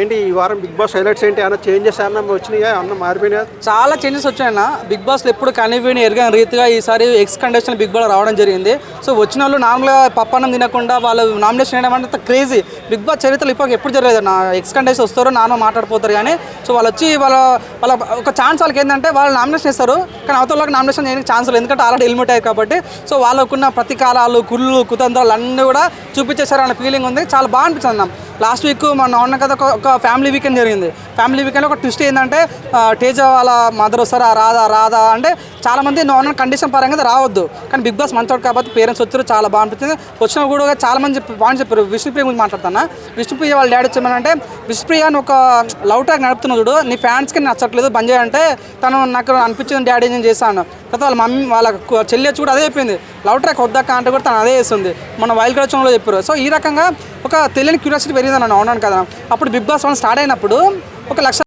ఏంటి ఈ వారం బిగ్ బాస్ హైలైట్స్ ఏంటి? అన్న చేంజెస్ అన్న వచ్చినాయా? అన్న మారిపోయినాయా? చాలా చేంజెస్ వచ్చాయన్న. బిగ్ బాస్లో ఎప్పుడు కనివిని ఎరగని రీతిగా ఈసారి ఎక్స్ కండిషన్ బిగ్ బాస్ రావడం జరిగింది. సో వచ్చిన వాళ్ళు నార్మల్గా పప్పన్నం తినకుండా వాళ్ళు నామినేషన్ చేయడం అంటే క్రేజీ బిగ్ బాస్ చరిత్రలు ఇప్పుడు ఎప్పుడు జరగలేదు నా ఎక్స్ కండిషన్ వస్తారో నాన్న మాట్లాడిపోతారు కానీ సో వాళ్ళు వచ్చి వాళ్ళ వాళ్ళ ఒక ఛాన్స్ వాళ్ళకి ఏంటంటే వాళ్ళు నామినేషన్ ఇస్తారు కానీ అవతల నామినేషన్ చేయడానికి ఛాన్స్ లేదు. ఎందుకంటే ఆల్రెడీ హెల్మెట్ అయ్యారు కాబట్టి. సో వాళ్ళకున్న ప్రతీకారాలు కుళ్ళు కుతంత్రాలు అన్నీ కూడా చూపించేశారు అన్న ఫీలింగ్ ఉంది. చాలా బాగా అనిపించింది లాస్ట్ వీక్ మన నాన్న కదా ఒక- ఫ్యామిలీ వీకెండ్ జరిగింది. ఫ్యామిలీ వీకెండ్లో ఒక ట్విస్ట్ ఏంటంటే ఆ, తేజ వాళ్ళ మదర్ వస్తారా రాదా రాదా అంటే చాలా మంది నార్మల్ కండిషన్ పరంగా రావద్దు. కానీ బిగ్ బాస్ మంచోడు కాబట్టి పేరెంట్స్ వచ్చారు చాలా బాగా అనిపించింది. వచ్చిన కూడా చాలా మంది చెప్పారు విష్ణుప్రియ గురించి మాట్లాడుతున్నా. విష్ణుప్రియ వాళ్ళ డాడీ వచ్చేమంటే విష్ప్రియ ఒక లవ్ ట్రాక్ నడుపుతున్నా చూడు. నీ ఫ్యాన్స్కి నచ్చట్లేదు బంద్ చేయంటే తను నాకు అనిపించింది డాడీ నేను చేశాను. తర్వాత వాళ్ళ మమ్మీ వాళ్ళ చెల్లి వచ్చి కూడా అదే చెప్పింది. లవ్ ట్రాక్ వద్దాక అంటే కూడా తను అదే చేస్తుంది. మన వైల్డ్ కలెక్షన్లో చెప్పారు. సో ఈ రకంగా ఒక తెలియని క్యూరియాసిటీ పెరిగిందని అవునాను కదా. అప్పుడు బిగ్ బాస్ వన్ స్టార్ట్ అయినప్పుడు ఒక లక్ష